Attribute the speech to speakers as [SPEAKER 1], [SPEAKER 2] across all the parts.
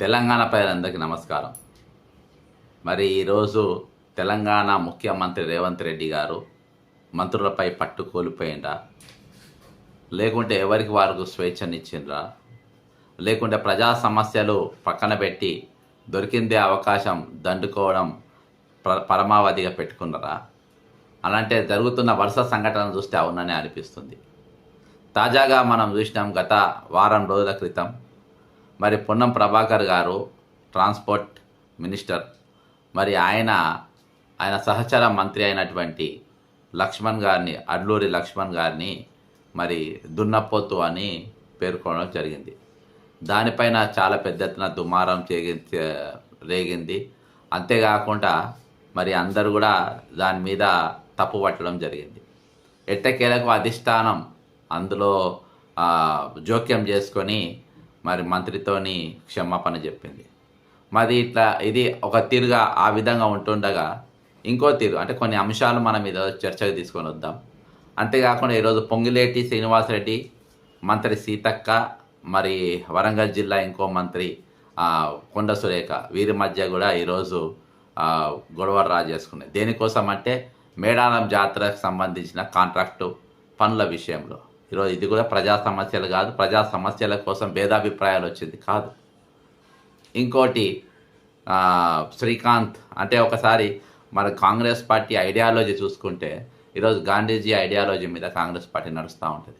[SPEAKER 1] తెలంగాణ ప్రజలందరికీ నమస్కారం. మరి ఈరోజు తెలంగాణ ముఖ్యమంత్రి రేవంత్ రెడ్డి గారు మంత్రులపై పట్టు కోల్పోయిండ్రా? లేకుంటే ఎవరికి వారికి స్వేచ్ఛనిచ్చిండ్రా? లేకుంటే ప్రజా సమస్యలు పక్కన పెట్టి దొరికిందే అవకాశం దండుకోవడం ప్ర పరమావధిగా పెట్టుకున్నారా? అలాంటి జరుగుతున్న వరుస సంఘటనలు చూస్తే అవుననే అనిపిస్తుంది. తాజాగా మనం చూసినాం గత వారం రోజుల క్రితం మరి పొన్నం ప్రభాకర్ గారు ట్రాన్స్పోర్ట్ మినిస్టర్. మరి ఆయన ఆయన సహచర మంత్రి అయినటువంటి లక్ష్మణ్ గారిని అడ్లూరి లక్ష్మణ్ గారిని మరి దున్నపోతు అని పేర్కొనడం జరిగింది. దానిపైన చాలా పెద్ద ఎత్తున దుమారం చేగి రేగింది. అంతేకాకుండా మరి అందరు కూడా దాని మీద తప్పు పట్టడం జరిగింది. ఎట్టకేలకు అధిష్టానం అందులో జోక్యం చేసుకొని మరి మంత్రితోని క్షమాపణ చెప్పింది. మరి ఇట్లా ఇది ఒక తీరుగా ఆ విధంగా ఉంటుండగా ఇంకో తీరు అంటే కొన్ని అంశాలు మనం ఈరోజు చర్చకు తీసుకొని వద్దాం. అంతేకాకుండా ఈరోజు పొంగిలేటి శ్రీనివాసరెడ్డి మంత్రి సీతక్క మరి వరంగల్ జిల్లా ఇంకో మంత్రి కొండ సురేఖ వీరి మధ్య కూడా ఈరోజు గొడవ రా చేసుకున్నాయి దేనికోసం అంటే మేడారం జాతరకు సంబంధించిన కాంట్రాక్టు పనుల విషయంలో. ఈరోజు ఇది కూడా ప్రజా సమస్యలు కాదు. ప్రజా సమస్యల కోసం భేదాభిప్రాయాలు వచ్చింది. కాదు. ఇంకోటి శ్రీకాంత్ అంటే ఒకసారి మన కాంగ్రెస్ పార్టీ ఐడియాలజీ చూసుకుంటే ఈరోజు గాంధీజీ ఐడియాలజీ మీద కాంగ్రెస్ పార్టీ నడుస్తూ ఉంటుంది.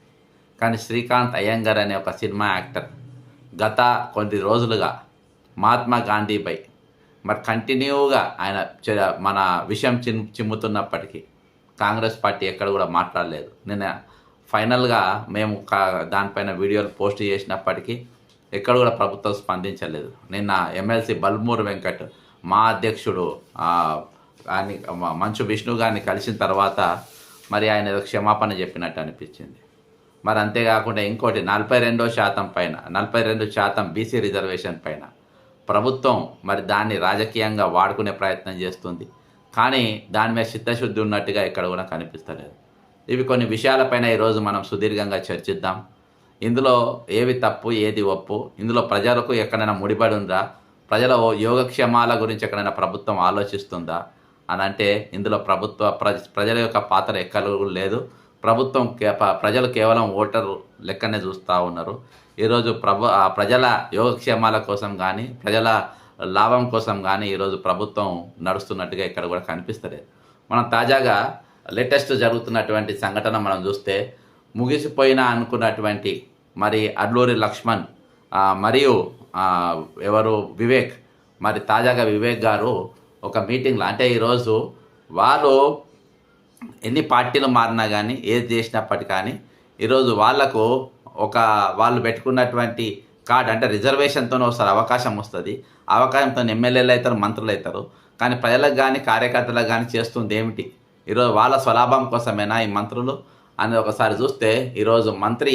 [SPEAKER 1] కానీ శ్రీకాంత్ అయ్యంగర్ అనే ఒక సినిమా యాక్టర్ గత కొన్ని రోజులుగా మహాత్మా గాంధీపై మరి కంటిన్యూగా ఆయన మన విషయం చిమ్ చిమ్ముతున్నప్పటికీ కాంగ్రెస్ పార్టీ ఎక్కడ కూడా మాట్లాడలేదు. నిన్న ఫైనల్గా మేము కా- దానిపైన వీడియోలు పోస్ట్ చేసినప్పటికీ ఎక్కడ కూడా ప్రభుత్వం స్పందించలేదు. నిన్న ఎమ్మెల్సీ బల్మూరు వెంకట్ మా అధ్యక్షుడు ఆయన మంచు విష్ణు గారిని కలిసిన తర్వాత మరి ఆయన ఏదో క్షమాపణ చెప్పినట్టు అనిపించింది. మరి అంతేకాకుండా ఇంకోటి నలభై రెండో శాతం పైన నలభై రెండు శాతం బీసీ రిజర్వేషన్ పైన ప్రభుత్వం మరి దాన్ని రాజకీయంగా వాడుకునే ప్రయత్నం చేస్తుంది. కానీ దాని మీద చిత్తశుద్ధి ఉన్నట్టుగా ఇక్కడ కూడా కనిపిస్తలేదు. ఇవి కొన్ని విషయాలపైన ఈరోజు మనం సుదీర్ఘంగా చర్చిద్దాం. ఇందులో ఏవి తప్పు ఏది ఒప్పు? ఇందులో ప్రజలకు ఎక్కడైనా ముడిపడి ఉందా? ప్రజల యోగక్షేమాల గురించి ఎక్కడైనా ప్రభుత్వం ఆలోచిస్తుందా? అని అంటే ఇందులో ప్రభుత్వ ప్రజ ప్రజల యొక్క పాత్ర ఎక్కడ లేదు. ప్రభుత్వం కే- ప్రజలు కేవలం ఓటరు లెక్కనే చూస్తూ ఉన్నారు. ఈరోజు ప్రభు ప్రజల యోగక్షేమాల కోసం కానీ ప్రజల లాభం కోసం కానీ ఈరోజు ప్రభుత్వం నడుస్తున్నట్టుగా ఇక్కడ కూడా కనిపిస్తలేదు. మనం తాజాగా లేటెస్ట్ జరుగుతున్నటువంటి సంఘటన మనం చూస్తే ముగిసిపోయిన అనుకున్నటువంటి మరి అడ్లూరి లక్ష్మణ్ మరియు ఎవరు వివేక్ మరి తాజాగా వివేక్ గారు ఒక మీటింగ్లో అంటే ఈరోజు వాళ్ళు ఎన్ని పార్టీలు మారినా కానీ ఏది చేసినప్పటికీ కానీ ఈరోజు వాళ్ళకు ఒక వాళ్ళు పెట్టుకున్నటువంటి కార్డ్ అంటే రిజర్వేషన్తో ఒకసారి అవకాశం వస్తుంది. అవకాశంతో ఎమ్మెల్యేలు అవుతారు మంత్రులు అవుతారు. కానీ ప్రజలకు కానీ కార్యకర్తలకు కానీ చేస్తుంది ఏమిటి? ఈరోజు వాళ్ళ స్వలాభం కోసమేనా ఈ మంత్రులు? అని ఒకసారి చూస్తే ఈరోజు మంత్రి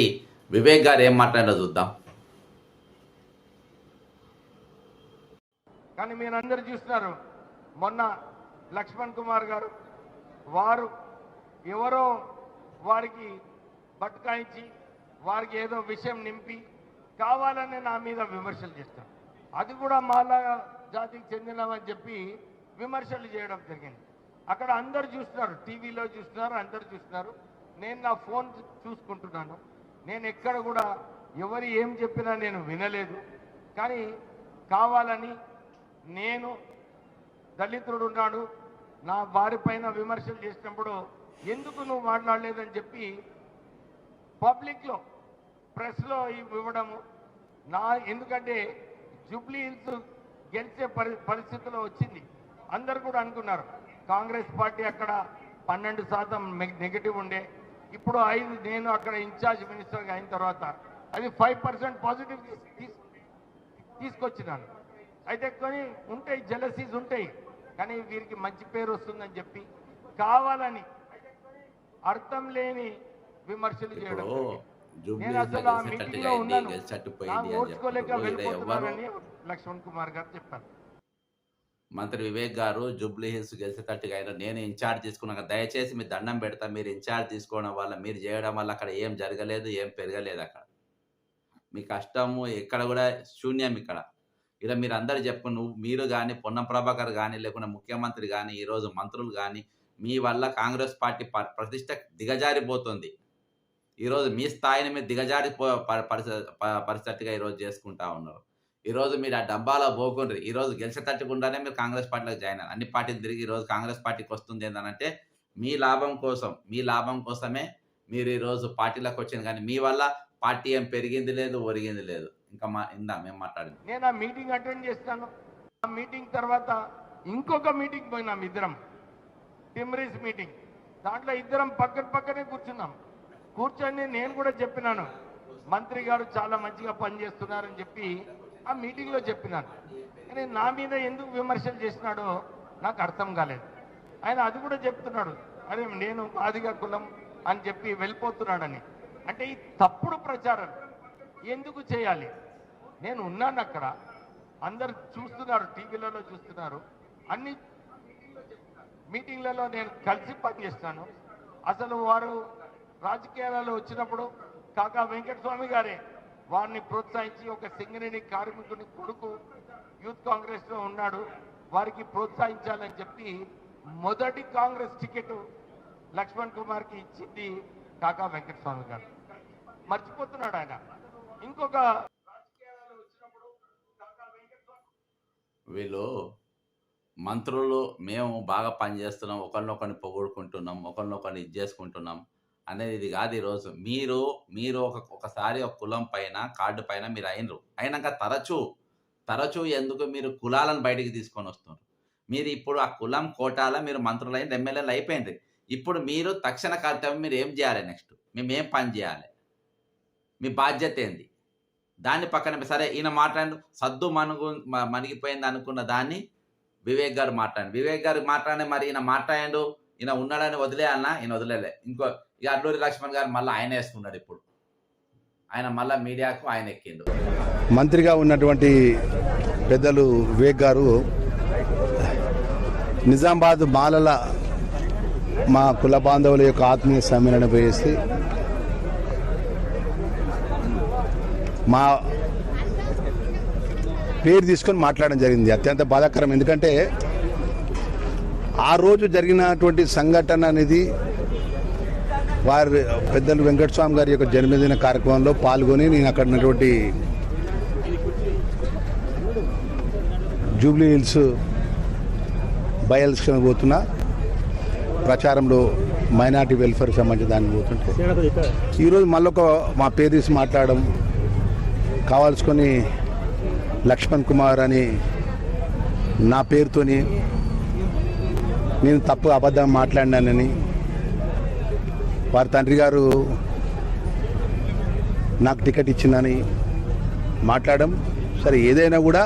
[SPEAKER 1] వివేక్ గారు ఏం మాట్లాడారో చూద్దాం.
[SPEAKER 2] కానీ మీరు అందరు చూస్తున్నారు మొన్న లక్ష్మణ్ కుమార్ గారు వారు ఎవరో వారికి బట్కాయించి వారికి ఏదో విషయం నింపి కావాలని నా మీద విమర్శలు చేస్తారు. అది కూడా మాలా జాతికి చెందినవని చెప్పి విమర్శలు చేయడం జరిగింది. అక్కడ అందరు చూస్తున్నారు. టీవీలో చూస్తున్నారు అందరు చూస్తున్నారు. నేను నా ఫోన్ చూసుకుంటున్నాను. నేను ఎక్కడ కూడా ఎవరు ఏం చెప్పినా నేను వినలేదు. కానీ కావాలని నేను దళితుడు ఉన్నాడు. నా వారి పైన విమర్శలు చేసినప్పుడు ఎందుకు నువ్వు మాట్లాడలేదని చెప్పి పబ్లిక్లో ప్రెస్లో ఇవ్వడము నా ఎందుకంటే జూబ్లీ హిల్స్ గెలిచే పరి పరిస్థితిలో వచ్చింది. అందరు కూడా అనుకున్నారు. కాంగ్రెస్ పార్టీ అక్కడ పన్నెండు శాతం నెగిటివ్ ఉండే. ఇప్పుడు ఐదు నేను అక్కడ ఇన్ఛార్జ్ మినిస్టర్గా అయిన తర్వాత అది ఫైవ్ పర్సెంట్ పాజిటివ్ తీసుకొచ్చినాను. అయితే కొన్ని ఉంటాయి జలసీస్ ఉంటాయి కానీ వీరికి మంచి పేరు వస్తుందని చెప్పి కావాలని అర్థం లేని విమర్శలు చేయడం నేను అసలు ఆ
[SPEAKER 1] మీటింగ్లో
[SPEAKER 2] ఉన్నాను.
[SPEAKER 1] ఈడ
[SPEAKER 2] వెళ్ళిపోతున్నారని లక్ష్మణ్ కుమార్ గారు చెప్పారు.
[SPEAKER 1] మంత్రి వివేక్ గారు జూబ్లీ హిల్స్ గెలిచేటట్టుగా ఆయన నేను ఇన్ఛార్జ్ తీసుకున్నాక దయచేసి మీ దండం పెడతా మీరు ఇన్ఛార్జ్ తీసుకోవడం వల్ల మీరు చేయడం వల్ల అక్కడ ఏం జరగలేదు ఏం పెరగలేదు అక్కడ. మీ కష్టము ఎక్కడ కూడా శూన్యం ఇక్కడ. ఇలా మీరు అందరు చెప్పుకుని నువ్వు మీరు కానీ పొన్నం ప్రభాకర్ కానీ లేకుంటే ముఖ్యమంత్రి కానీ ఈరోజు మంత్రులు కానీ మీ వల్ల కాంగ్రెస్ పార్టీ ప- ప్రతిష్ట దిగజారిపోతుంది. ఈరోజు మీ స్థాయిని మీరు దిగజారి పో- పరిస్థితిగా ఈరోజు చేసుకుంటా ఉన్నారు. ఈరోజు మీరు ఆ డబ్బాలో పోకుండ్రి. ఈరోజు గెలిచేటట్టుకుండానే మీరు కాంగ్రెస్ పార్టీలోకి జాయిన్ అయ్యారు. అన్ని పార్టీలు తిరిగి ఈరోజు కాంగ్రెస్ పార్టీకి వస్తుంది ఏంటంటే మీ లాభం కోసం మీ లాభం కోసమే మీరు ఈరోజు పార్టీలోకి వచ్చింది కానీ మీ వల్ల పార్టీ ఏం పెరిగింది లేదు ఒరిగింది లేదు. ఇంకా మా ఇందా మేము మాట్లాడింది.
[SPEAKER 2] నేను ఆ మీటింగ్ అటెండ్ చేస్తాను. ఆ మీటింగ్ తర్వాత ఇంకొక మీటింగ్ పోయినాం ఇద్దరం. టిమ్రీస్ మీటింగ్. దాంట్లో ఇద్దరం పక్కన పక్కనే కూర్చున్నాం. కూర్చొని నేను కూడా చెప్పినాను మంత్రి గారు చాలా మంచిగా పనిచేస్తున్నారని చెప్పి ఆ మీటింగ్లో చెప్పినాను కానీ నా మీద ఎందుకు విమర్శలు చేసినాడో నాకు అర్థం కాలేదు. ఆయన అది కూడా చెప్తున్నాడు. అరే నేను మాదిగా కులం అని చెప్పి వెళ్ళిపోతున్నాడని. అంటే ఈ తప్పుడు ప్రచారం ఎందుకు చేయాలి? నేను ఉన్నాను అక్కడ. అందరు చూస్తున్నారు టీవీలలో చూస్తున్నారు. అన్ని మీటింగ్లలో నేను కలిసి పనిచేస్తాను అసలు వారు రాజకీయాలలో వచ్చినప్పుడు కాకా వెంకటస్వామి గారే వారిని ప్రోత్సహించి ఒక సింగరేణి కార్మికుని కొడుకు యూత్ కాంగ్రెస్లో ఉన్నాడు. వారికి ప్రోత్సహించాలని చెప్పి మొదటి కాంగ్రెస్ టికెట్ లక్ష్మణ్ కుమార్కి ఇచ్చింది కాకా వెంకటస్వామి గారు. మర్చిపోతున్నాడు ఆయన. ఇంకొక
[SPEAKER 1] వీళ్ళు మంత్రులు మేము బాగా పనిచేస్తున్నాం. ఒకరినొకరిని పొగుడుకుంటున్నాం. ఒకరినొకరిని ఇది చేసుకుంటున్నాం. అనేది ఇది కాదు ఈరోజు మీరు మీరు ఒక ఒకసారి ఒక కులం పైన కార్డు పైన మీరు అయినరు. అయినాక తరచూ తరచూ ఎందుకు మీరు కులాలను బయటికి తీసుకొని వస్తున్నారు? మీరు ఇప్పుడు ఆ కులం కోటాల మీరు మంత్రులు అయిన ఎమ్మెల్యేలు అయిపోయింది ఇప్పుడు మీరు తక్షణ కర్తవ్యం మీరు ఏం చేయాలి నెక్స్ట్? మేము ఏం పని చేయాలి? మీ బాధ్యత ఏంది? దాన్ని పక్కన సరే ఈయన మాట్లాడు సద్దు మనుగు మణిగిపోయింది అనుకున్న దాన్ని వివేక్ గారు మాట్లాడి వివేక్ గారు మాట్లాడే మరి ఈయన మాట్లాడు ఈయన ఉన్నాడని అన్న ఈయన వదిలేలే. ఇంకో ఇక అల్లూరి లక్ష్మణ్ గారు మళ్ళీ ఆయన వేసుకున్నాడు ఇప్పుడు. ఆయన మళ్ళీ మీడియాకు ఆయన ఎక్కిండు.
[SPEAKER 3] మంత్రిగా ఉన్నటువంటి పెద్దలు వివేక్ గారు నిజామాబాద్ మాలల మా కుల బాంధవుల యొక్క ఆత్మీయ సమ్మేళనం వేసి మా పేరు తీసుకొని మాట్లాడడం జరిగింది. అత్యంత బాధాకరం. ఎందుకంటే ఆ రోజు జరిగినటువంటి సంఘటన అనేది వారి పెద్దలు వెంకటస్వామి గారి యొక్క జన్మదిన కార్యక్రమంలో పాల్గొని నేను అక్కడ ఉన్నటువంటి జూబ్లీ హిల్స్ బై ఎలక్షన్ పోతున్నా. ప్రచారంలో మైనార్టీ వెల్ఫేర్ సంబంధించిన దానికి పోతుంటే. ఈరోజు మళ్ళొక మా పేరీస్ మాట్లాడడం. కావాల్సుకొని లక్ష్మణ్ కుమార్ అని నా పేరుతోని నేను తప్పు అబద్ధం మాట్లాడినానని వారి తండ్రి గారు నాకు టికెట్ ఇచ్చిందని మాట్లాడడం సరే ఏదైనా కూడా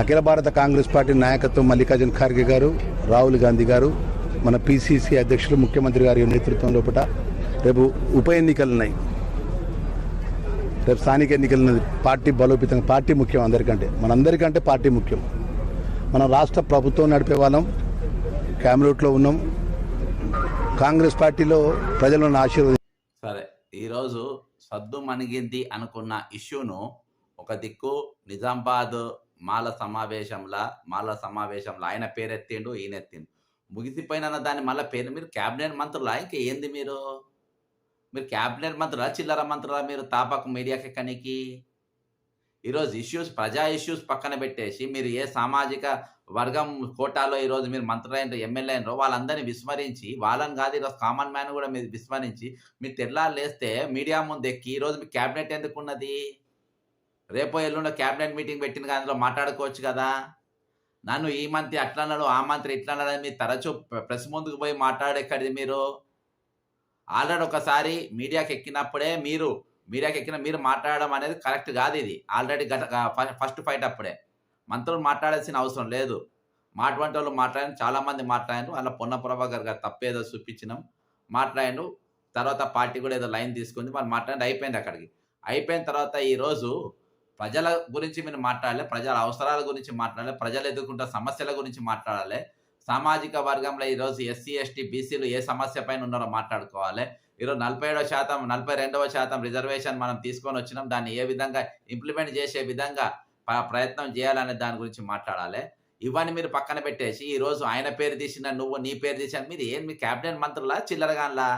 [SPEAKER 3] అఖిల భారత కాంగ్రెస్ పార్టీ నాయకత్వం మల్లికార్జున ఖార్గే గారు రాహుల్ గాంధీ గారు మన పిసిసి అధ్యక్షులు ముఖ్యమంత్రి గారి నేతృత్వం లోపల రేపు ఉప ఎన్నికలు ఉన్నాయి రేపు స్థానిక ఎన్నికలు ఉన్నది పార్టీ బలోపేతం పార్టీ ముఖ్యం అందరికంటే మనందరికంటే పార్టీ ముఖ్యం. మనం రాష్ట్ర ప్రభుత్వం నడిపే వాళ్ళం క్యామ్రూట్లో ఉన్నాం. కాంగ్రెస్ పార్టీలో ప్రజలను ఆశీర్వది
[SPEAKER 1] సరే ఈరోజు సద్దు మణిగింది అనుకున్న ఇష్యూను ఒక దిక్కు నిజామాబాద్ మాల సమావేశంలా మాల సమావేశంలో ఆయన పేరెత్తిండు ఈయన ఎత్తిండు ముగిసిపోయిన దాన్ని మళ్ళీ పేరు మీరు క్యాబినెట్ మంత్రులా? ఇంకా ఏంది మీరు? మీరు క్యాబినెట్ మంత్రులా చిల్లర మంత్రులా మీరు తాపకు మీడియాకి కనికి? ఈరోజు ఇష్యూస్ ప్రజా ఇష్యూస్ పక్కన పెట్టేసి మీరు ఏ సామాజిక వర్గం కోటాలో ఈరోజు మీరు మంత్రులైన ఎమ్మెల్యే అయినరో వాళ్ళందరినీ విస్మరించి వాళ్ళని కాదు ఈరోజు కామన్ మ్యాన్ కూడా మీరు విస్మరించి మీరు తెల్లారు లేస్తే మీడియా ముందు ఎక్కి ఈరోజు మీ క్యాబినెట్ ఎందుకున్నది? రేపు రేపో ఎల్లుండో క్యాబినెట్ మీటింగ్ పెట్టిన అందులో మాట్లాడుకోవచ్చు కదా? నన్ను ఈ మంత్రి అట్లా అన్నాడు ఆ మంత్రి ఇట్లా అన్నాడు అని మీరు తరచూ ప్రెస్ ముందుకు పోయి మాట్లాడేక్కడిది మీరు? ఆల్రెడీ ఒకసారి మీడియాకి ఎక్కినప్పుడే మీరు మీడియాకి ఎక్కిన మీరు మాట్లాడడం అనేది కరెక్ట్ కాదు ఇది. ఆల్రెడీ గత ఫస్ట్ ఫైట్ అప్పుడే. మంత్రులు మాట్లాడాల్సిన అవసరం లేదు. మా వాళ్ళు మాట్లాడిన చాలామంది మాట్లాడారు అలా పొన్న ప్రభాకర్ గారు తప్పేదో చూపించినాం. మాట్లాడారు తర్వాత పార్టీ కూడా ఏదో లైన్ తీసుకుంది. వాళ్ళు మాట్లాడి అయిపోయింది అక్కడికి. అయిపోయిన తర్వాత ఈరోజు ప్రజల గురించి మీరు మాట్లాడాలి. ప్రజల అవసరాల గురించి మాట్లాడాలి. ప్రజలు ఎదుర్కొంటున్న సమస్యల గురించి మాట్లాడాలి. సామాజిక వర్గంలో ఈరోజు ఎస్సీ ఎస్టీ బీసీలు ఏ సమస్య పైన ఉన్నారో మాట్లాడుకోవాలి. ఈరోజు నలభై ఏడవ శాతం నలభై రెండవ శాతం రిజర్వేషన్ మనం తీసుకొని వచ్చినాం. దాన్ని ఏ విధంగా ఇంప్లిమెంట్ చేసే విధంగా ప్రయత్నం చేయాలనే దాని గురించి మాట్లాడాలి. ఇవన్నీ మీరు పక్కన పెట్టేసి ఈరోజు ఆయన పేరు తీసిన నువ్వు నీ పేరు తీసిన మీరు ఏం మీ క్యాబినెట్ మంత్రులా చిల్లరగాన్లా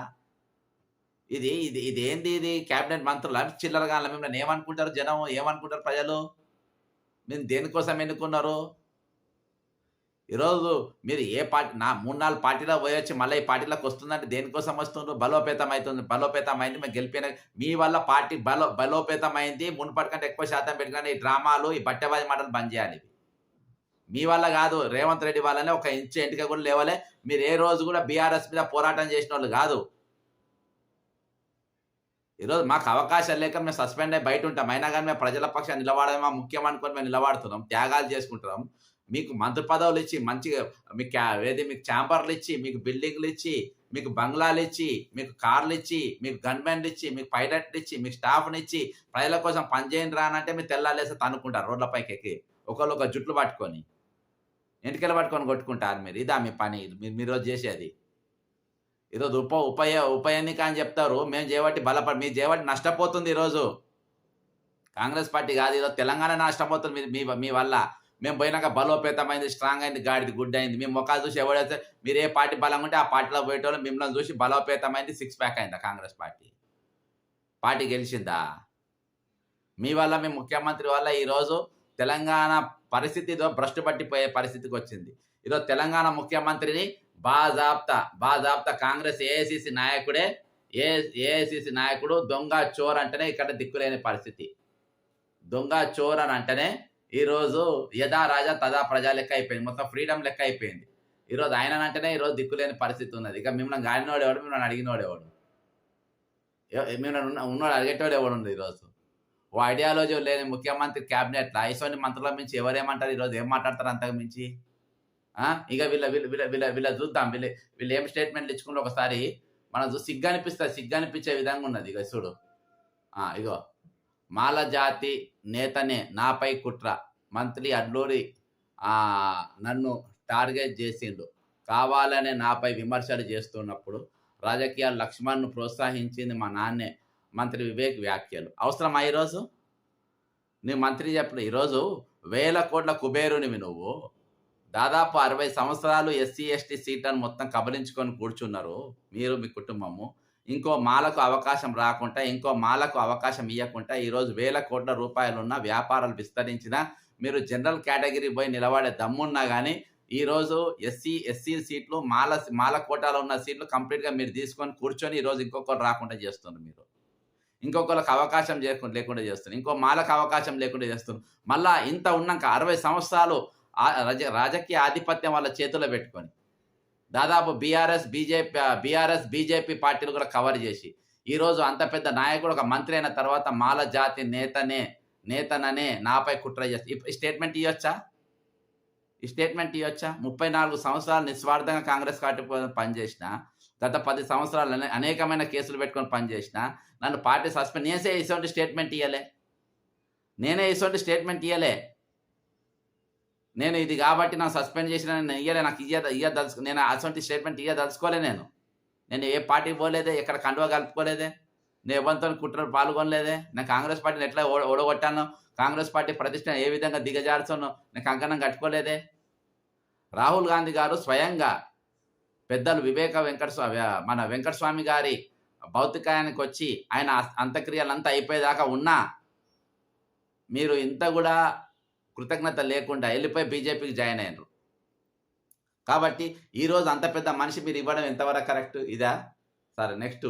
[SPEAKER 1] ఇది ఇది ఇది ఏంది ఇది? క్యాబినెట్ మంత్రులా? చిల్లరగాన్లా మిమ్మల్ని ఏమనుకుంటారు జనం? ఏమనుకుంటారు ప్రజలు? మేము దేనికోసం ఎన్నుకున్నారు? ఈరోజు మీరు ఏ పార్టీ నా మూడు నాలుగు పార్టీలో పోయొచ్చి మళ్ళీ ఈ పార్టీలోకి వస్తుందంటే దేనికోసం వస్తుండ్రు? బలోపేతం అవుతుంది. బలోపేతం అయింది మేము గెలిపిన మీ వల్ల పార్టీ బలో బలోపేతం అయింది. మునుపటి కంటే ఎక్కువ శాతం పెట్టుకుని ఈ డ్రామాలు ఈ బట్టెబాజీ మాటలు బంద్ చేయాలి. మీ వల్ల కాదు రేవంత్ రెడ్డి వల్లనే ఒక ఇంచు ఎంటిక కూడా లేవలే. మీరు ఏ రోజు కూడా బీఆర్ఎస్ మీద పోరాటం చేసిన వాళ్ళు కాదు. ఈరోజు మాకు అవకాశం లేక మేము సస్పెండ్ అయ్యి బయట ఉంటాం. అయినా కానీ మేము ప్రజల పక్షాన్ని నిలబడమే మా ముఖ్యం అనుకొని మేము నిలబడుతున్నాం. త్యాగాలు చేసుకుంటున్నాం. మీకు మంత్రి పదవులు ఇచ్చి మంచిగా మీకు ఏది మీకు ఛాంబర్లు ఇచ్చి మీకు బిల్డింగ్లు ఇచ్చి మీకు బంగ్లాలు ఇచ్చి మీకు కార్లు ఇచ్చి మీకు గన్మెన్లు ఇచ్చి మీకు పైలట్లు ఇచ్చి మీకు స్టాఫ్ని ఇచ్చి ప్రజల కోసం పనిచేయండి రానంటే మీరు తెల్లాలేసి తనుకుంటారు రోడ్లపైకి ఎక్కి ఒకళ్ళు ఒక జుట్లు పట్టుకొని ఎంటికెళ్ళ పట్టుకొని కొట్టుకుంటారు మీరు. ఇదా మీ పని. మీరు మీరు రోజు చేసేది. ఈరోజు ఉప ఉపయ ఉప ఎన్నిక అని చెప్తారు. మేము చేయబట్టి బలపడి మీ చేయబట్టి నష్టపోతుంది ఈరోజు. కాంగ్రెస్ పార్టీ కాదు ఈరోజు తెలంగాణ నష్టపోతుంది మీ మీ వల్ల. మేము పోయినాక బలోపేతమైంది స్ట్రాంగ్ అయింది గాడిది గుడ్ అయింది. మేము ముఖాలు చూసి ఎవడైతే మీరు ఏ పార్టీ బలంగా ఉంటే ఆ పార్టీలో పోయేటోళ్ళు మిమ్మల్ని చూసి బలోపేతమైంది సిక్స్ ప్యాక్ అయిందా కాంగ్రెస్ పార్టీ? పార్టీ గెలిచిందా? మీ వల్ల మీ ముఖ్యమంత్రి వల్ల ఈరోజు తెలంగాణ పరిస్థితితో భ్రష్టు పట్టిపోయే పరిస్థితికి వచ్చింది. ఈరోజు తెలంగాణ ముఖ్యమంత్రిని బాజాబ్తా బాజాబ్తా కాంగ్రెస్ ఏఐసిసి నాయకుడే ఏ ఏఐసిసి నాయకుడు దొంగ చోర్ అంటేనే ఇక్కడ దిక్కులేని పరిస్థితి. దొంగ చోర్ అని అంటేనే ఈరోజు యథా రాజా తదా ప్రజా లెక్క అయిపోయింది. మొత్తం ఫ్రీడమ్ లెక్క అయిపోయింది. ఈరోజు ఆయన అంటేనే ఈరోజు దిక్కులేని పరిస్థితి ఉన్నది. ఇక మిమ్మల్ని గాడినోడు ఎవడు? మిమ్మల్ని అడిగినోడు ఎవడు? మిమ్మల్ని ఉన్న- ఉన్నోడు అడిగేటోడు ఎవడు ఉంది ఈరోజు ఓ ఐడియాలజీ లేని ముఖ్యమంత్రి క్యాబినెట్ ఐసోని మంత్రుల మించి ఎవరేమంటారు? ఈరోజు ఏం మాట్లాడతారు అంతకు మించి? ఇక వీళ్ళ వీళ్ళ వీళ్ళ వీళ్ళ వీళ్ళ చూద్దాం. వీళ్ళు వీళ్ళు ఏం స్టేట్మెంట్లు ఇచ్చుకుంటే ఒకసారి మనం సిగ్గు అనిపిస్తుంది సిగ్గు అనిపించే విధంగా ఉన్నది. ఇక చూడు. ఇగో. మాలజాతి నేతనే నాపై కుట్ర. మంత్రి అడ్లూరి నన్ను టార్గెట్ చేసిండు. కావాలనే నాపై విమర్శలు చేస్తున్నప్పుడు రాజకీయ లక్ష్మణ్ను ప్రోత్సహించింది మా నాన్నే మంత్రి వివేక్ వ్యాఖ్యలు. అవసరమా ఈరోజు? నీ మంత్రి చెప్పిన ఈరోజు వేల కోట్ల కుబేరునివి నువ్వు. దాదాపు అరవై సంవత్సరాలు ఎస్సీ ఎస్టీ సీట్లను మొత్తం కబలించుకొని కూర్చున్నారు. మీరు మీ కుటుంబము. ఇంకో మాలకు అవకాశం రాకుండా ఇంకో మాలకు అవకాశం ఇవ్వకుండా ఈరోజు వేల కోట్ల రూపాయలున్న వ్యాపారాలు విస్తరించిన మీరు జనరల్ కేటగిరీ పోయి నిలబడే దమ్మున్నా కానీ ఈరోజు ఎస్సీ ఎస్సీ సీట్లు మాల మాల కోటాలో ఉన్న సీట్లు కంప్లీట్గా మీరు తీసుకొని కూర్చొని ఈరోజు ఇంకొకరు రాకుండా చేస్తున్నారు మీరు. ఇంకొకరికి అవకాశం చేయకుండా లేకుండా చేస్తున్నారు. ఇంకో మాలకు అవకాశం లేకుండా చేస్తున్నారు. మళ్ళా ఇంత ఉన్నాక అరవై సంవత్సరాలు రాజ- రాజకీయ ఆధిపత్యం వాళ్ళ చేతిలో పెట్టుకొని దాదాపు బీఆర్ఎస్ బీజేపీ బీఆర్ఎస్ బీజేపీ పార్టీలు కూడా కవర్ చేసి ఈరోజు అంత పెద్ద నాయకుడు ఒక మంత్రి అయిన తర్వాత మాల జాతి నేతనే నేతననే నాపై కుట్ర చేస్తా స్టేట్మెంట్ ఇవ్వచ్చా ఈ స్టేట్మెంట్ ఇవ్వచ్చా ముప్పై నాలుగు సంవత్సరాలు నిస్వార్థంగా కాంగ్రెస్ పార్టీ పనిచేసిన గత పది సంవత్సరాలు అనేకమైన కేసులు పెట్టుకొని పనిచేసిన నన్ను పార్టీ సస్పెండ్ నేసే ఇటువంటి స్టేట్మెంట్ ఇవ్వలే నేనే ఇటువంటి స్టేట్మెంట్ ఇవ్వలే నేను ఇది కాబట్టి నాకు సస్పెండ్ చేసిన నేను ఇయ్యలే నాకు ఇయ్య ఇయ్యదలుచుకో నేను అటువంటి స్టేట్మెంట్ ఇయ్యదలుచుకోలే నేను. నేను ఏ పార్టీకి పోలేదే ఎక్కడ కండువా కలుపుకోలేదే నేను ఎవరితో కుట్రలు పాల్గొనలేదే నేను కాంగ్రెస్ పార్టీని ఎట్లా ఓడగొట్టాను కాంగ్రెస్ పార్టీ ప్రతిష్ట ఏ విధంగా దిగజార్చానో నేను కంకణం కట్టుకోలేదే. రాహుల్ గాంధీ గారు స్వయంగా పెద్దలు వివేక వెంకటస్వామి మన వెంకటస్వామి గారి భౌతికాయానికి వచ్చి ఆయన అంత్యక్రియలంతా అయిపోయేదాకా ఉన్నా మీరు ఇంత కూడా కృతజ్ఞత లేకుండా వెళ్ళిపోయి బీజేపీకి జాయిన్ అయినరు. కాబట్టి ఈరోజు అంత పెద్ద మనిషి మీరు ఇవ్వడం ఎంతవరకు కరెక్ట్? ఇదా? సరే నెక్స్ట్.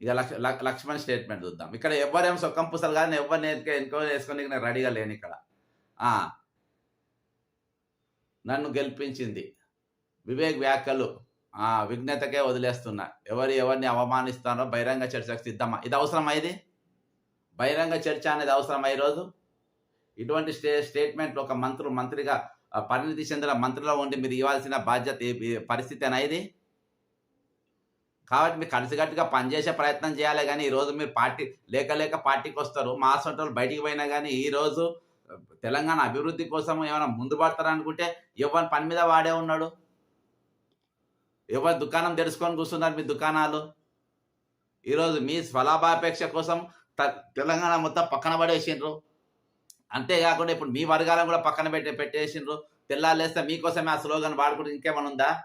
[SPEAKER 1] ఇక లక్ష లక్ష్మణ్ స్టేట్మెంట్ చూద్దాం. ఇక్కడ ఎవరేం సొక్కం పుసలు కానీ నేను ఎవరిని ఎన్క్వైరీ వేసుకొని నేను రెడీగా లేను ఇక్కడ. నన్ను గెలిపించింది వివేక్ వ్యాఖ్యలు. విఘ్నతకే వదిలేస్తున్నా. ఎవరు ఎవరిని అవమానిస్తారో బహిరంగ చర్చకు సిద్ధమా? ఇది అవసరమా ఇది? బహిరంగ చర్చ అనేది అవసరమా ఈరోజు ఇటువంటి స్టే స్టేట్మెంట్ ఒక మంత్రు మంత్రిగా పరిణితి చెందిన మంత్రిలో ఉండి మీరు ఇవ్వాల్సిన బాధ్యత పరిస్థితి అనేది కాబట్టి మీరు కలిసికట్టుగా పనిచేసే ప్రయత్నం చేయాలి కానీ ఈరోజు మీరు పార్టీ లేక లేక పార్టీకి వస్తారు మా సొంటలు బయటికి పోయినా కానీ ఈరోజు తెలంగాణ అభివృద్ధి కోసం ఏమైనా ముందు పడతారనుకుంటే ఎవరి పని మీద వాడే ఉన్నాడు? ఎవరి దుకాణం తెరుచుకొని కూర్చున్నారు మీ దుకాణాలు? ఈరోజు మీ స్వలాభాపేక్ష కోసం తెలంగాణ మొత్తం పక్కన పడేసిండ్రు. అంతేకాకుండా ఇప్పుడు మీ వర్గాలను కూడా పక్కన పెట్టి పెట్టేసిండ్రు. తెల్లాలేస్తే మీకోసమే ఆ స్లోగన్ వాడుకుంటే ఇంకేమైనా ఉందా?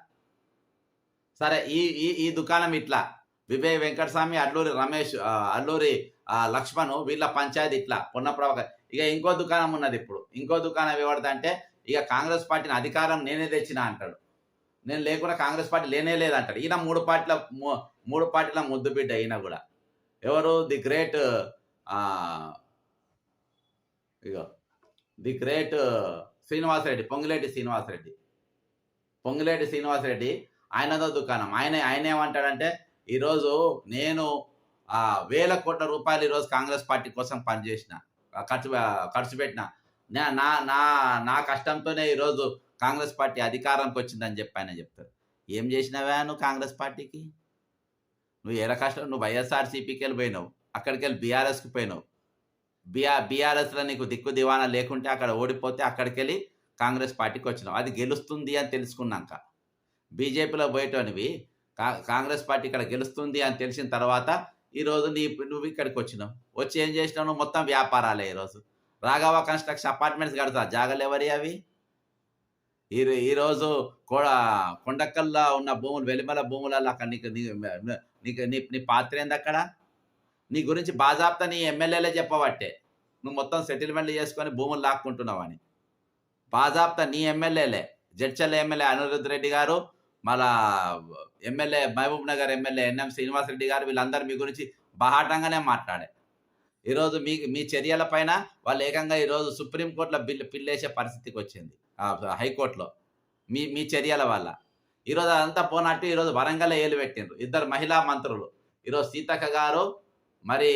[SPEAKER 1] సరే ఈ ఈ ఈ దుకాణం ఇట్లా. వివేక్ వెంకటస్వామి అల్లూరి రమేష్ అల్లూరి లక్ష్మణ్ వీళ్ళ పంచాయతీ ఇట్లా. పొన్న ప్రభాకర్. ఇక ఇంకో దుకాణం ఉన్నది ఇప్పుడు. ఇంకో దుకాణం ఎవరిదంటే ఇక కాంగ్రెస్ పార్టీని అధికారం నేనే తెచ్చినా అంటాడు. నేను లేకుండా కాంగ్రెస్ పార్టీ లేనే లేదంటాడు. ఈయన మూడు పార్టీల మూ- మూడు పార్టీల ముద్దు బిడ్డ ఈయన కూడా. ఎవరు? The great ego the great Srinivasa Reddy Ponguleti Srinivasa Reddy Ponguleti Srinivasa Reddy ఆయనదో దుకాణం. ఆయన ఆయన ఏమంటాడంటే ఈరోజు నేను వేల కోట్ల రూపాయలు ఈరోజు కాంగ్రెస్ పార్టీ కోసం పనిచేసిన ఖర్చు ఖర్చు పెట్టిన నా నా నా నా కష్టంతోనే ఈరోజు కాంగ్రెస్ పార్టీ అధికారంకి వచ్చిందని చెప్పి ఆయన చెప్తారు. ఏం చేసినావా నువ్వు కాంగ్రెస్ పార్టీకి? నువ్వు ఎలా కష్టం నువ్వు వైఎస్ఆర్సీపీకి వెళ్ళి పోయినావు అక్కడికి వెళ్ళి బీఆర్ఎస్కి పోయినావు. బీఆర్ బీఆర్ఎస్లో నీకు దిక్కు దివానా లేకుంటే అక్కడ ఓడిపోతే అక్కడికి వెళ్ళి కాంగ్రెస్ పార్టీకి వచ్చినావు. అది గెలుస్తుంది అని తెలుసుకున్నాక బీజేపీలో పోయేటోనివి కా కాంగ్రెస్ పార్టీ ఇక్కడ గెలుస్తుంది అని తెలిసిన తర్వాత ఈరోజు నీ నువ్వు ఇక్కడికి వచ్చినావు. వచ్చి ఏం చేసినావు? మొత్తం వ్యాపారాలే ఈరోజు రాఘవ కన్స్ట్రక్షన్ అపార్ట్మెంట్స్ కడతా. జాగాలు ఎవరి అవి? ఈ ఈరోజు కోడ కొండకల్లో ఉన్న భూములు వెలిమల భూములలో అక్కడ నీకు నీ- నీకు నీ నీ పాత్ర ఏంది అక్కడ? నీ గురించి బాజాబ్తా నీ ఎమ్మెల్యేలే చెప్పబట్టే. నువ్వు మొత్తం సెటిల్మెంట్లు చేసుకొని భూములు లాక్కుంటున్నావని బాజాబ్తా నీ ఎమ్మెల్యేలే. జడ్చల్ ఎమ్మెల్యే అనిరుద్ధ్ రెడ్డి గారు మళ్ళా MLA Mahabubnagar MLA NM Srinivasa Reddy గారు వీళ్ళందరూ మీ గురించి బహాటంగానే మాట్లాడే ఈరోజు మీ మీ చర్యల పైన వాళ్ళు ఏకంగా ఈరోజు సుప్రీంకోర్టులో బిల్లు పిల్లేసే పరిస్థితికి వచ్చింది. హైకోర్టులో. మీ మీ చర్యల వల్ల. ఈరోజు అదంతా పోనట్టు ఈరోజు వరంగల్ ఏలు పెట్టిండ్రు. ఇద్దరు మహిళా మంత్రులు. ఈరోజు సీతక్క గారు మరి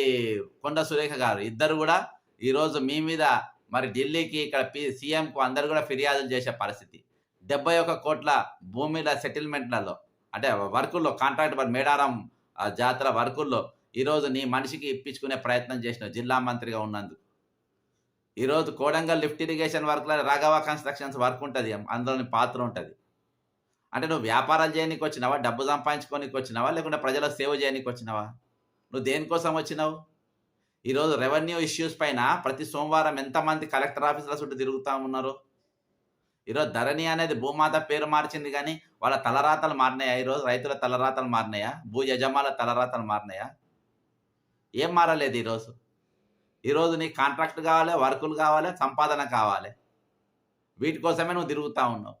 [SPEAKER 1] కొండ సురేఖ గారు ఇద్దరు కూడా ఈరోజు మీ మీద మరి ఢిల్లీకి ఇక్కడ పి సీఎంకు అందరు కూడా ఫిర్యాదులు చేసే పరిస్థితి. డెబ్బై ఒక కోట్ల భూమిల సెటిల్మెంట్లలో అంటే వర్కుల్లో కాంట్రాక్ట్ మరి మేడారం ఆ, జాతర వర్కుల్లో ఈరోజు నీ మనిషికి ఇప్పించుకునే ప్రయత్నం చేసిన జిల్లా మంత్రిగా ఉన్నందుకు. ఈరోజు కోడంగల్ లిఫ్ట్ ఇరిగేషన్ వర్క్లో రాఘవ కన్స్ట్రక్షన్స్ వర్క్ ఉంటుంది అందులోని పాత్ర ఉంటుంది. అంటే నువ్వు వ్యాపారాలు చేయనీకి వచ్చినావా డబ్బు సంపాదించుకోనికి వచ్చినావా లేకుంటే ప్రజల సేవ చేయనీకి వచ్చినావా నువ్వు దేనికోసం వచ్చినావు? ఈరోజు రెవెన్యూ ఇష్యూస్ పైన ప్రతి సోమవారం ఎంతమంది కలెక్టర్ ఆఫీసుల చుట్టూ తిరుగుతూ ఉన్నారు? ఈరోజు ధరణి అనేది భూమాత పేరు మార్చింది కానీ వాళ్ళ తలరాతలు మారినాయా? ఈరోజు రైతుల తలరాతలు మారినాయా? భూ యజమానుల తలరాతలు మారినాయా? ఏం మారలేదు ఈరోజు? ఈరోజు నీకు కాంట్రాక్ట్ కావాలి వర్కులు కావాలి సంపాదన కావాలి. వీటి కోసమే నువ్వు తిరుగుతూ ఉన్నావు.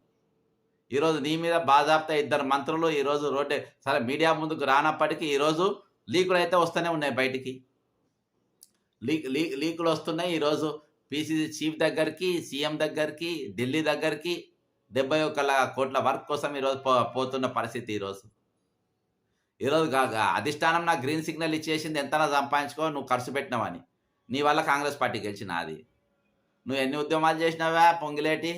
[SPEAKER 1] ఈరోజు నీ మీద బాజాప్తా ఇద్దరు మంత్రులు ఈరోజు రోడ్డే సరే మీడియా ముందుకు రానప్పటికీ ఈరోజు లీకులు అయితే వస్తూనే ఉన్నాయి బయటికి. లీక్ లీక్ లీకులు వస్తున్నాయి. ఈరోజు పీసీసీ చీఫ్ దగ్గరికి సీఎం దగ్గరికి ఢిల్లీ దగ్గరికి డెబ్బై ఒక కోట్ల వర్క్ కోసం ఈరోజు పో పోతున్న పరిస్థితి ఈరోజు. ఈరోజు అధిష్టానం నాకు గ్రీన్ సిగ్నల్ ఇచ్చేసింది. ఎంతనా సంపాదించుకో నువ్వు ఖర్చు పెట్టినావని. నీ వల్ల కాంగ్రెస్ పార్టీ గెలిచిన అది నువ్వు ఎన్ని ఉద్యమాలు చేసినావా పొంగిలేటి?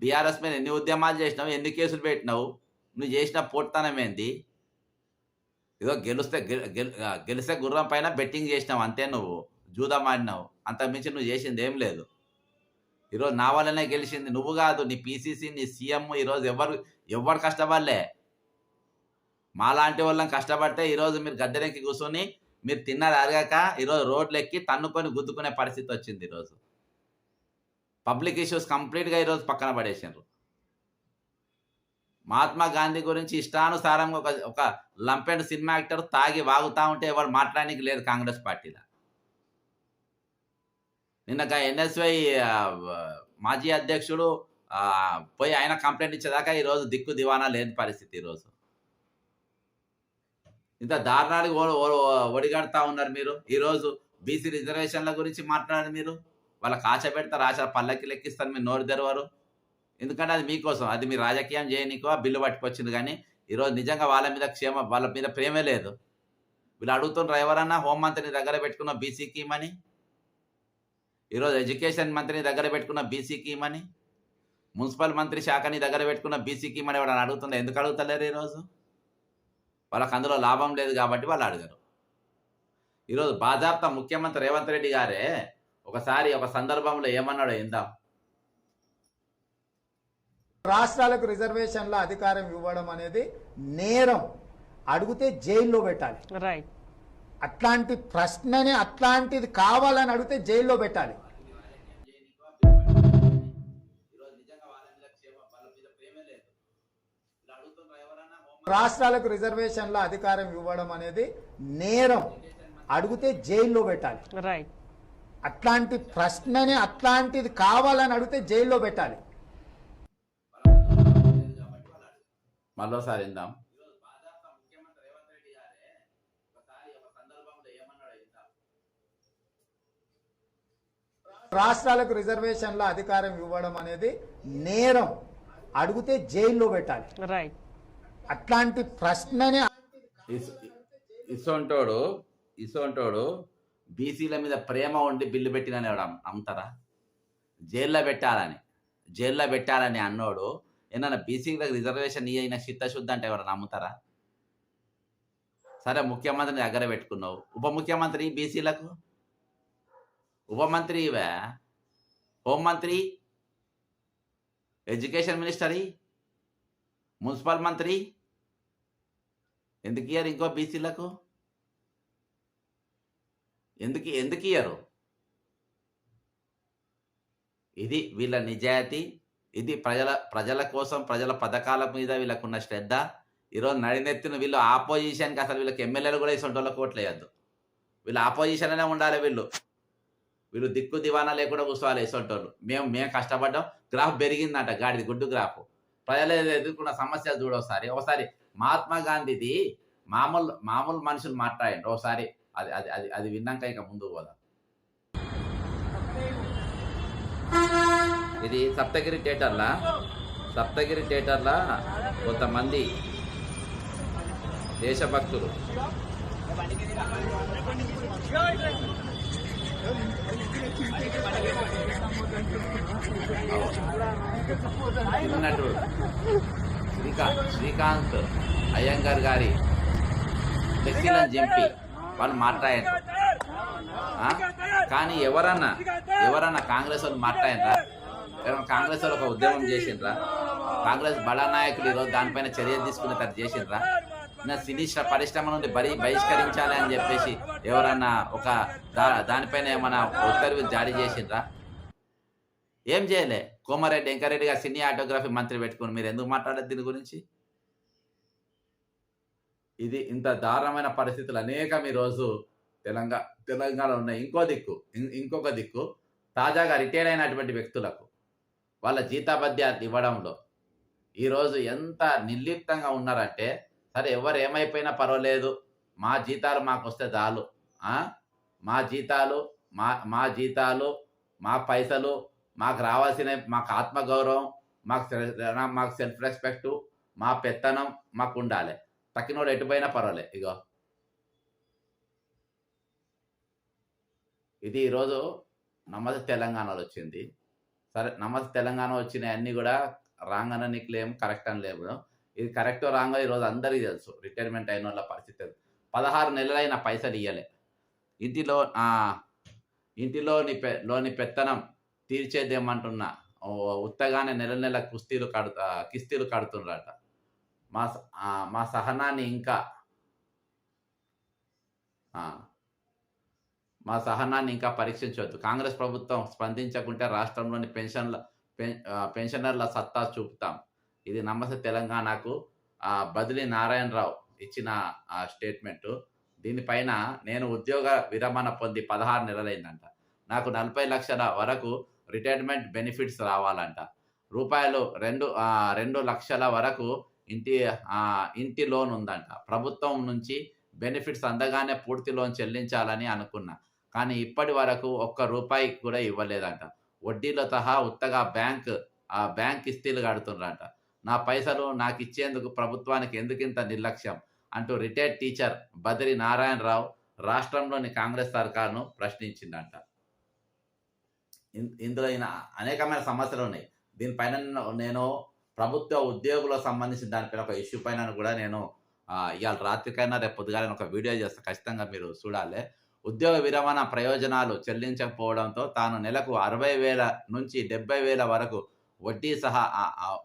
[SPEAKER 1] బీఆర్ఎస్ మీద ఎన్ని ఉద్యమాలు చేసినావు? ఎన్ని కేసులు పెట్టినావు? నువ్వు చేసిన పోట్తనం ఏంది? ఏదో గెలిస్తే గెలిస్తే గుర్రం పైన బెట్టింగ్ చేసినావు అంతే నువ్వు. జూదం ఆడినావు అంత మించి నువ్వు చేసింది ఏం లేదు. ఈరోజు నా వల్లనే గెలిచింది. నువ్వు కాదు నీ పీసీసీ నీ సీఎం ఈరోజు ఎవరు ఎవరు కష్టపడలే. మాలాంటి వాళ్ళని కష్టపడితే ఈరోజు మీరు గద్దెనెక్కి కూర్చొని మీరు తిన్నది అరగాక ఈరోజు రోడ్లు ఎక్కి తన్నుకొని గుద్దుకునే పరిస్థితి వచ్చింది ఈరోజు. పబ్లిక్ ఇష్యూస్ కంప్లీట్గా ఈరోజు పక్కన పడేసినారు మహాత్మా గాంధీ గురించి ఇష్టానుసారంగా ఒక ఒక లంపెండ్ సినిమా యాక్టర్ తాగి వాగుతా ఉంటే ఎవరు మాట్లాడడానికి లేదు కాంగ్రెస్ పార్టీలో. నిన్న ఎన్ఎస్వై మాజీ అధ్యక్షుడు పోయి ఆయన కంప్లైంట్ ఇచ్చేదాకా ఈరోజు దిక్కు దివానా లేని పరిస్థితి ఈరోజు. ఇంత దారుణానికి ఒడిగడతా ఉన్నారు మీరు. ఈరోజు బీసీ రిజర్వేషన్ల గురించి మాట్లాడారు మీరు. వాళ్ళకి ఆశ పెడతారు ఆశ పల్లకి లెక్కిస్తారు మీరు నోరు తెరవరు. ఎందుకంటే అది మీకోసం అది మీ రాజకీయం చేయనికో బిల్లు పట్టుకొచ్చింది కానీ ఈరోజు నిజంగా వాళ్ళ మీద క్షేమ వాళ్ళ మీద ప్రేమే లేదు. వీళ్ళు అడుగుతున్నారు ఎవరన్నా హోంమంత్రిని దగ్గర పెట్టుకున్న బీసీకి ఇమ్మని? ఈరోజు ఎడ్యుకేషన్ మంత్రిని దగ్గర పెట్టుకున్న బీసీకి ఇమ్మని? మున్సిపల్ మంత్రి శాఖని దగ్గర పెట్టుకున్న బీసీకి ఇమ్మని? ఎవరైనా అడుగుతున్నారు? ఎందుకు అడుగుతలేరు ఈరోజు? వాళ్ళకి అందులో లాభం లేదు కాబట్టి వాళ్ళు అడగరు. ఈరోజు బాజాప్తా ముఖ్యమంత్రి రేవంత్ రెడ్డి గారే ఒకసారి ఒక సందర్భంలో ఏమన్నాడో ఇందాం
[SPEAKER 4] రాష్ట్రాలకు రిజర్వేషన్ల అధికారం ఇవ్వడం అనేది నేరం. అడిగితే జైల్లో పెట్టాలి.
[SPEAKER 5] రైట్
[SPEAKER 4] అట్లాంటి ప్రశ్నని అట్లాంటిది కావాలని అడిగితే జైల్లో పెట్టాలి. రాష్ట్రాలకు రిజర్వేషన్ల అధికారం ఇవ్వడం అనేది నేరం. అడిగితే జైల్లో పెట్టాలి.
[SPEAKER 5] రైట్
[SPEAKER 4] అట్లాంటి ప్రశ్నని అట్లాంటిది కావాలని అడిగితే జైల్లో పెట్టాలి.
[SPEAKER 1] మళ్ళోసారి ఇందాం
[SPEAKER 4] రాష్ట్రాలకు రిజర్వేషన్ల అధికారం ఇవ్వడం అనేది నేరం. అడిగితే జైల్లో పెట్టాలి.
[SPEAKER 5] రైట్
[SPEAKER 4] అట్లాంటి ప్రశ్నని
[SPEAKER 1] ఇస్- ఇసొంటోడు ఇసొంటోడు బీసీల మీద ప్రేమ ఉండి బిల్లు పెట్టినని అమ్ముతారా జైల్లో పెట్టాలని. జైల్లో పెట్టాలని అన్నోడు ఏమన్నా బీసీలకు రిజర్వేషన్ అయిన చిత్తశుద్ధి అంటే ఎవరు నమ్ముతారా? సరే ముఖ్యమంత్రిని దగ్గర పెట్టుకున్నావు. ఉప ముఖ్యమంత్రి బీసీలకు? ఉప మంత్రి ఇవే? హోంమంత్రి ఎడ్యుకేషన్ మినిస్టరీ? మున్సిపల్ మంత్రి? ఎందుకు ఇయ్యారు ఇంకో బీసీలకు? ఎందుకు ఎందుకు ఇయ్యరు? ఇది వీళ్ళ నిజాయితీ. ఇది ప్రజల ప్రజల కోసం ప్రజల పథకాల మీద వీళ్ళకున్న శ్రద్ధ. ఈరోజు నడినెత్తిన వీళ్ళు ఆపోజిషన్కి అసలు వీళ్ళకి ఎమ్మెల్యేలు కూడా ఇసొంటోళ్ళ కోట్లు వేయద్దు వీళ్ళు ఆపోజిషన్ అనే ఉండాలి వీళ్ళు. వీళ్ళు దిక్కు దివానా లేకుండా కూర్చోవాలి ఇసొంటోళ్ళు మేము మేము కష్టపడ్డాం. గ్రాఫ్ పెరిగిందంట గాడిది గుడ్డు గ్రాఫ్. ప్రజలు ఎదుర్కొన్న సమస్యలు చూడొకసారి ఒకసారి మహాత్మా గాంధీది మామూలు మామూలు మనుషులు మాట్లాడండి. ఒకసారి అది అది అది అది విన్నాక ఇక ముందుకు పోదాం. ఇది సప్తగిరి థియేటర్లా? సప్తగిరి థియేటర్లా కొంతమంది దేశభక్తులు. నటుడు శ్రీకాంత్ శ్రీకాంత్ అయ్యంగార్ గారి ఫ్లెక్సీలను చింపి వాళ్ళు మాట్లాడారు. కానీ ఎవరన్నా ఎవరన్నా కాంగ్రెస్ వాళ్ళు మాట్లాడారా? ఏమైనా కాంగ్రెస్ వాళ్ళు ఒక ఉద్యమం చేసిండ్రా? కాంగ్రెస్ బడా నాయకులు ఈరోజు దానిపైన చర్య తీసుకునేటట్టు చేసిండ్రా? నా సినీ పరిశ్రమ నుండి బరి బహిష్కరించాలి అని చెప్పేసి ఎవరన్నా ఒక దా- దానిపైన ఏమైనా ఉత్తర్వులు జారీ చేసిండ్రా? ఏం చేయలే. కోమారెడ్డి వెంకరెడ్డి గారు సినీ ఆటోగ్రఫీ మంత్రి పెట్టుకుని మీరు ఎందుకు మాట్లాడదు దీని గురించి? ఇది ఇంత దారుణమైన పరిస్థితులు అనేకం ఈరోజు తెలంగాణ తెలంగాణలో ఉన్నాయి. ఇంకో దిక్కు ఇంకొక దిక్కు తాజాగా రిటైర్ అయినటువంటి వ్యక్తులకు వాళ్ళ జీతాబద్యాలు ఇవ్వడంలో. ఈరోజు ఎంత నిర్లిప్తంగా ఉన్నారంటే సరే ఎవరు ఏమైపోయినా పర్వాలేదు మా జీతాలు మాకు వస్తే చాలు మా జీతాలు మా మా జీతాలు మా పైసలు మాకు రావాల్సిన మాకు ఆత్మగౌరవం మాకు మాకు సెల్ఫ్ రెస్పెక్ట్ మా పెత్తనం మాకు ఉండాలి తక్కినోడు ఎటుపోయినా పర్వాలే ఇగో. ఇది ఈరోజు నమ్మది తెలంగాణలో వచ్చింది. సరే నమస్తే తెలంగాణ వచ్చినాయి అన్నీ కూడా రాంగ్ అని నీకు లేము కరెక్ట్ అని లేవు ఇది కరెక్ట్ రాంగ్ ఈరోజు అందరికీ తెలుసు రిటైర్మెంట్ అయిన వాళ్ళ పరిస్థితి పదహారు నెలలైన పైసలు ఇవ్వలే ఇంటిలో ఇంటిలోని పె లోని పెత్తనం తీర్చేదేమంటున్నా ఉత్తగానే నెల నెల కుస్తీలు కడు కిస్తీలు కడుతుండ్రట. మా మా సహనాన్ని ఇంకా మా సహనాన్ని ఇంకా పరీక్షించవద్దు. కాంగ్రెస్ ప్రభుత్వం స్పందించకుంటే రాష్ట్రంలోని పెన్షన్ల పెన్షనర్ల సత్తా చూపుతాం. ఇది నమస్తే తెలంగాణకు బదిలీ నారాయణరావు ఇచ్చిన స్టేట్మెంటు. దీనిపైన నేను ఉద్యోగ విరమణ పొంది పదహారు నెలలైందంట. నాకు నలభై లక్షల వరకు రిటైర్మెంట్ బెనిఫిట్స్ రావాలంట. రూపాయలు రెండు రెండు లక్షల వరకు ఇంటి ఇంటి లోన్ ఉందంట. ప్రభుత్వం నుంచి బెనిఫిట్స్ అందగానే పూర్తి లోన్ చెల్లించాలని అనుకున్నా. కానీ ఇప్పటి వరకు ఒక్క రూపాయి కూడా ఇవ్వలేదంట. వడ్డీలో సహా ఉత్తగా బ్యాంక్ ఆ బ్యాంక్ కిస్తీలు కడుతున్నారంట నా పైసలు నాకు ఇచ్చేందుకు ప్రభుత్వానికి ఎందుకింత నిర్లక్ష్యం? అంటూ రిటైర్డ్ టీచర్ బద్రి నారాయణరావు రాష్ట్రంలోని కాంగ్రెస్ సర్కార్ను ప్రశ్నించిందంట ఇన్- ఇందులో ఈయన అనేకమైన సమస్యలు ఉన్నాయి. దీనిపైన నేను- ప్రభుత్వ ఉద్యోగులకు సంబంధించిన దానిపైన ఒక ఇష్యూ పైన కూడా నేను ఇవాళ రాత్రికైనా రేపు పొద్దుగానే ఒక వీడియో చేస్తా. ఖచ్చితంగా మీరు చూడాలి. ఉద్యోగ విరమణ ప్రయోజనాలు చెల్లించకపోవడంతో తాను నెలకు అరవై వేల నుంచి డెబ్బై వేల వరకు వడ్డీ సహా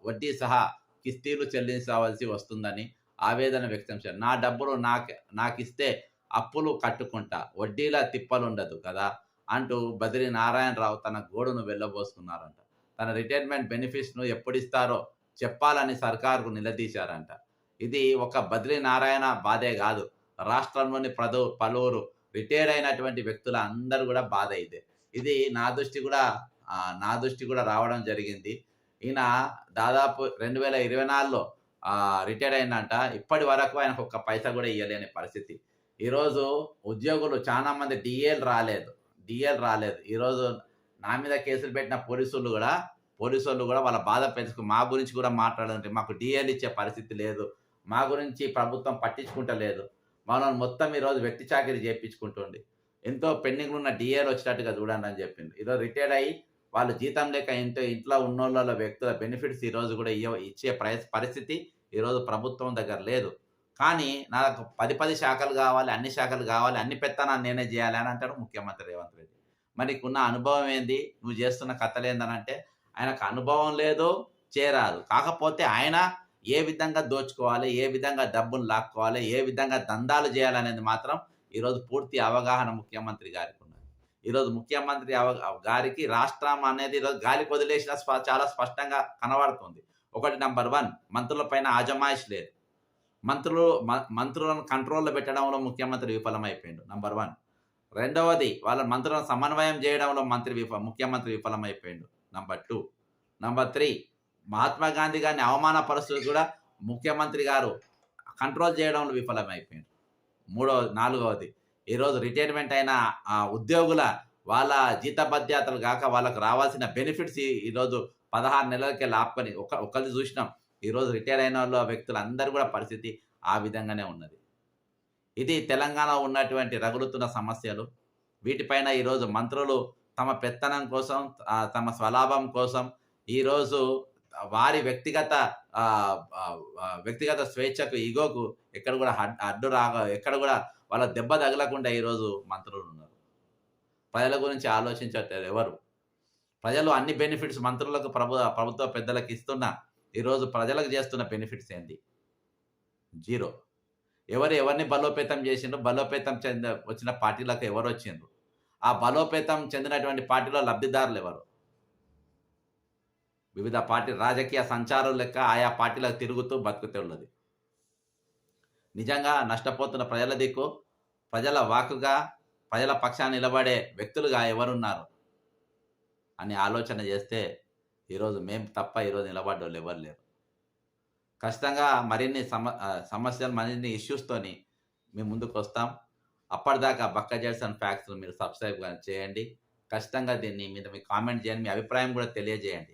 [SPEAKER 1] వడ్డీ సహా కిస్తీలు చెల్లించవలసి వస్తుందని ఆవేదన వ్యక్తం చేశారు. నా డబ్బులు నాకు నాకు ఇస్తే అప్పులు కట్టుకుంటా వడ్డీల తిప్పలుండదు కదా అంటూ బద్రీ నారాయణరావు తన గోడును వెళ్ళబోసుకున్నారంట. తన రిటైర్మెంట్ బెనిఫిట్స్ను ఎప్పుడు ఇస్తారో చెప్పాలని సర్కారుకు నిలదీశారంట. ఇది ఒక బద్రీ నారాయణ బాధే కాదు. రాష్ట్రంలోని ప్రదు పలువురు రిటైర్ అయినటువంటి వ్యక్తుల అందరూ కూడా బాధ అయితే. ఇది నా దృష్టి కూడా నా దృష్టి కూడా రావడం జరిగింది. ఈయన దాదాపు రెండు వేల ఇరవై నాలుగులో రిటైర్ అయిందంట. ఇప్పటి వరకు ఆయనకు ఒక్క పైసా కూడా ఇవ్వలేని పరిస్థితి. ఈరోజు ఉద్యోగులు చాలా మంది డిఎల్ రాలేదు. డిఎల్ రాలేదు. ఈరోజు నా మీద కేసులు పెట్టిన పోలీసులు కూడా పోలీసు వాళ్ళు కూడా వాళ్ళ బాధ పెంచుకు మా గురించి కూడా మాట్లాడండి మాకు డిఎల్ ఇచ్చే పరిస్థితి లేదు. మా గురించి ప్రభుత్వం పట్టించుకుంటలేదు. మనల్ని మొత్తం ఈరోజు వ్యక్తి చాకరీ చేయించుకుంటుంది ఎంతో పెండింగ్లో ఉన్న డిఏలు వచ్చినట్టుగా చూడండి అని చెప్పింది ఈరోజు రిటైర్డ్ అయ్యి వాళ్ళు జీతం లేక ఇంట్లో ఇంట్లో ఉన్నోళ్ళ వ్యక్తుల బెనిఫిట్స్ ఈరోజు కూడా ఇయ్య ఇచ్చే ప్ర- పరిస్థితి ఈరోజు ప్రభుత్వం దగ్గర లేదు. కానీ నాకు పది పది శాఖలు కావాలి అన్ని శాఖలు కావాలి అన్ని పెత్తనాన్ని నేనే చేయాలి అని అంటాడు ముఖ్యమంత్రి రేవంత్ రెడ్డి. మరి ఉన్న అనుభవం ఏంది? నువ్వు చేస్తున్న కథలు ఏందనంటే ఆయనకు అనుభవం లేదు చేరాదు కాకపోతే ఆయన ఏ విధంగా దోచుకోవాలి ఏ విధంగా డబ్బులు లాక్కోవాలి ఏ విధంగా దందాలు చేయాలనేది మాత్రం ఈరోజు పూర్తి అవగాహన ముఖ్యమంత్రి గారికి ఉన్నది. ఈరోజు ముఖ్యమంత్రి అవ గారికి రాష్ట్రం అనేది ఈరోజు గాలి వదిలేసిన స్ప చాలా స్పష్టంగా కనబడుతుంది. ఒకటి నంబర్ వన్ మంత్రుల పైన ఆజమాయిష్ లేదు. మంత్రులు మ- మంత్రులను కంట్రోల్లో పెట్టడంలో ముఖ్యమంత్రి విఫలమైపోయిండు. Number one. రెండవది వాళ్ళ మంత్రులను సమన్వయం చేయడంలో మంత్రి విఫ ముఖ్యమంత్రి విఫలమైపోయిండు. Number two. Number three Mahatma Gandhi గారిని అవమానపరుస్తూ కూడా ముఖ్యమంత్రి గారు కంట్రోల్ చేయడంలో విఫలమైపోయింది మూడవ నాలుగవది ఈరోజు రిటైర్మెంట్ అయిన ఆ ఉద్యోగుల వాళ్ళ జీతభత్యాతలు కాక వాళ్ళకు రావాల్సిన బెనిఫిట్స్ ఈరోజు పదహారు నెలలకే లాపుకొని ఒక ఒకళ్ళు చూసినాం. ఈరోజు రిటైర్ అయిన వాళ్ళ అందరు కూడా పరిస్థితి ఆ విధంగానే ఉన్నది. ఇది తెలంగాణ ఉన్నటువంటి రగులుతున్న సమస్యలు. వీటిపైన ఈరోజు మంత్రులు తమ పెత్తనం కోసం తమ స్వలాభం కోసం ఈరోజు వారి వ్యక్తిగత వ్యక్తిగత స్వేచ్ఛకు ఈగోకు ఎక్కడ కూడా అడ్డు రాగా ఎక్కడ కూడా వాళ్ళ దెబ్బ తగలకుండా ఈరోజు మంత్రులు ఉన్నారు. ప్రజల గురించి ఆలోచించట్లేదు ఎవరు. ప్రజలు అన్ని బెనిఫిట్స్ మంత్రులకు ప్రభు ప్రభుత్వ పెద్దలకు ఇస్తున్న ఈరోజు ప్రజలకు చేస్తున్న బెనిఫిట్స్ ఏంటి? జీరో. ఎవరు ఎవరిని బలోపేతం చేసిండ్రు? బలోపేతం చెంద వచ్చిన పార్టీలకు ఎవరు వచ్చిండ్రు? ఆ బలోపేతం చెందినటువంటి పార్టీలో లబ్ధిదారులు ఎవరు? వివిధ పార్టీ రాజకీయ సంచారం లెక్క ఆయా పార్టీలకు తిరుగుతూ బతుకుతున్నది నిజంగా నష్టపోతున్న ప్రజల దిక్కు ప్రజల వాకుగా ప్రజల పక్షాన్ని నిలబడే వ్యక్తులుగా ఎవరున్నారు అని ఆలోచన చేస్తే ఈరోజు మేము తప్ప ఈరోజు నిలబడ్డోళ్ళు ఎవరు లేరు. ఖచ్చితంగా మరిన్ని సమ సమస్యలు మరిన్ని ఇష్యూస్తోని మేము ముందుకు వస్తాం. అప్పటిదాకా బక్క జెడ్సన్ ఫ్యాక్స్ మీరు సబ్స్క్రైబ్ చేయండి. ఖచ్చితంగా దీన్ని మీద మీ కామెంట్ చేయండి. మీ అభిప్రాయం కూడా తెలియజేయండి.